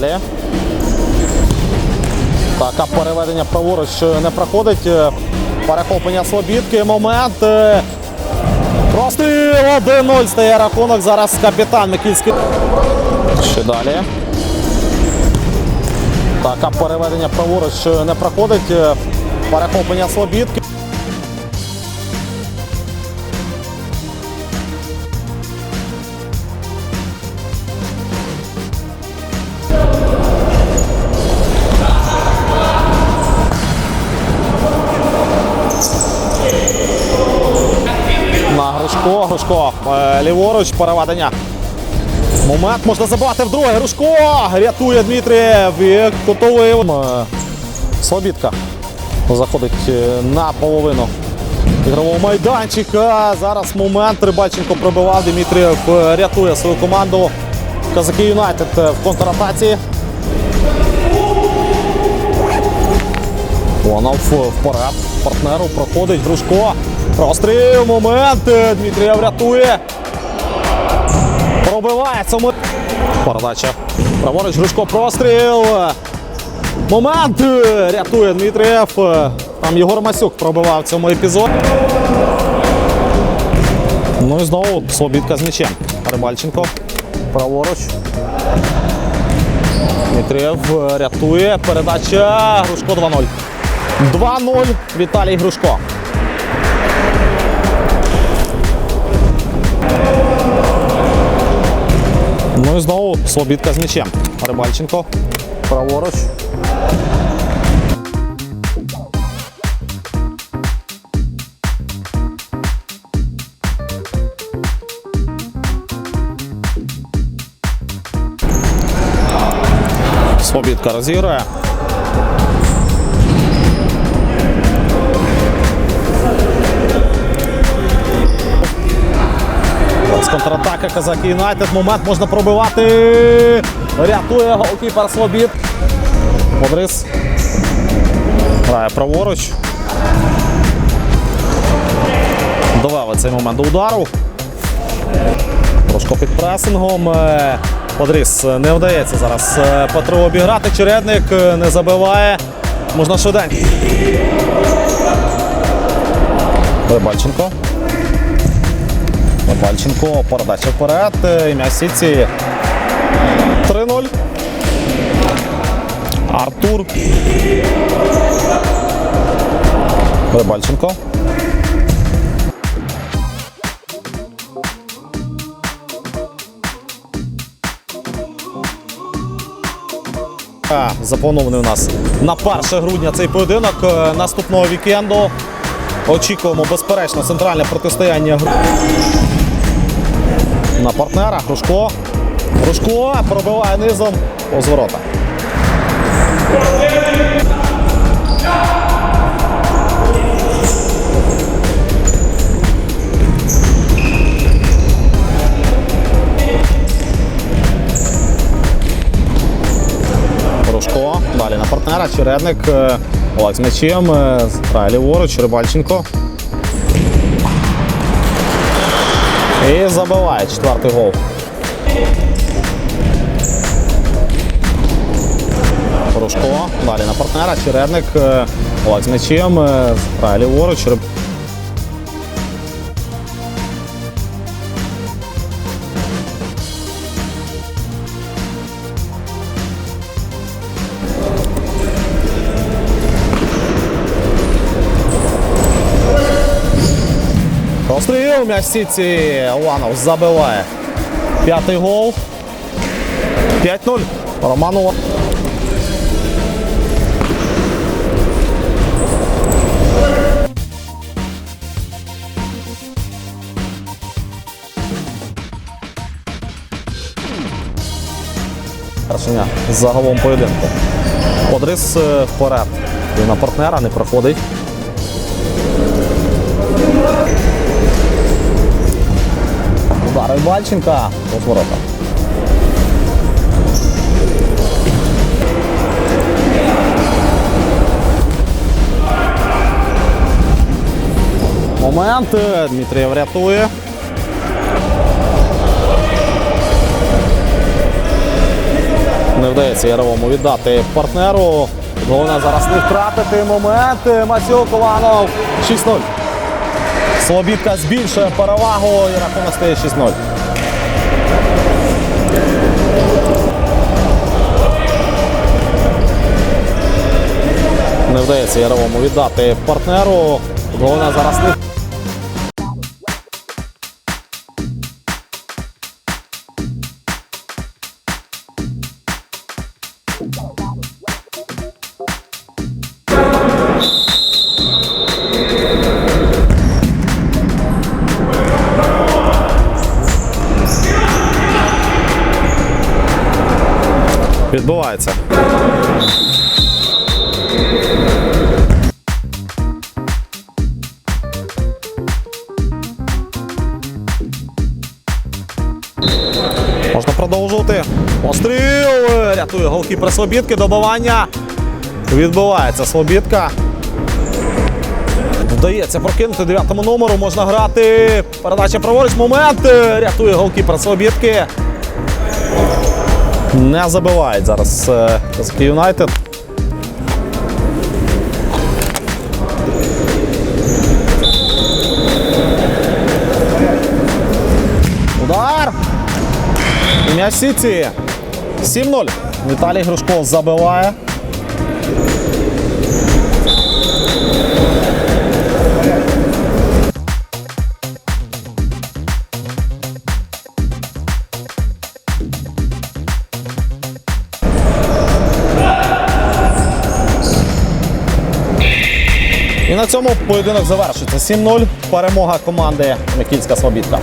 далі. Так, а переведення праворуч е, не проходить. Е, перехоплення Слобідки. Момент. Е. Прости 1-0 стає рахунок. Зараз капітан Микільський. Ще далі. Так, а переведення праворуч не проходить. Перехоплення Слобідки. На Грушко. Грушко. е, Ліворуч переведення. Момент можна забивати вдруге. Грушко рятує Дмитрієв. І. Е, Слобідка заходить е, на половину ігрового майданчика. Зараз момент. Рибальченко пробивав. Дмитрієв рятує свою команду. Казаки Юнайтед в контратаці. Вонов вперед. Партнеру проходить Грушко. Простріл. Момент. Е, Дмитрієв рятує. Пробивається. Передача. Праворуч Грушко. Простріл. Момент. Рятує Дмитрієв. Там Єгор Масюк пробивав в цьому епізоді. Ну і знову Слобідка з м'ячем. Рибальченко. Праворуч. Дмитрієв е, рятує. Передача. Грушко 2-0. 2-0. Віталій Грушко. Ну і знову Слобідка з м'ячем. Рибальченко. Праворуч. Слобідка розігрує. Контратака Казаки Юнайтед. Момент можна пробивати. Рятує голкіпер Слобід. Подрис. Грає праворуч. Довели цей момент до удару. Трошко під пресингом. Е, Подрис не вдається зараз е, Петру обіграти. Чередник е, не забиває. Можна швиденько. Рибальченко. Рибальченко. Передача вперед. Е, Ім'я Сіці. 3-0. Артур. Рибальченко. Запланований у нас на 1 грудня цей поєдинок е, наступного вікенду. Очікуємо безперечно центральне протистояння на партнера. Грушко. Грушко пробиває низом повз ворота. Грушко. Далі на партнера. Чередник. Е, Олег з м'ячем. е, Грає ліворуч. Рибальченко. І забиває четвертий гол. Порошко. Далі на партнера. Чередник. е, Олег з м'ячем. е, Грає ліворуч. Простріл м'яч Сіці. Уланов забиває. П'ятий гол. 5-0. Романова. Рашення загалом поєдинку. Подрис е, вперед. І на партнера не проходить. Удар Бальченка. Розворота. Момент. Дмитрієв рятує. Не вдається Яровому віддати партнеру. Головне зараз не втратити момент. Масюк Ованов 6-0. Слобідка збільшує перевагу і рахунок стає 6-0. Не вдається Яровому віддати партнеру. Головне зараз не відбувається. Можна продовжувати. Постріл! Рятує голкіпер Слобідки. Добивання. Відбувається Слобідка. Вдається прокинути дев'ятому номеру. Можна грати. Передача праворуч. Момент. Рятує голкіпер Слобідки. Не забивають зараз е, Юнайтед. Удар! М'яч Сіті. 7-0. Віталій Грушко забиває. І на цьому поєдинок завершиться. 7-0. Перемога команди Микільська Слобідка.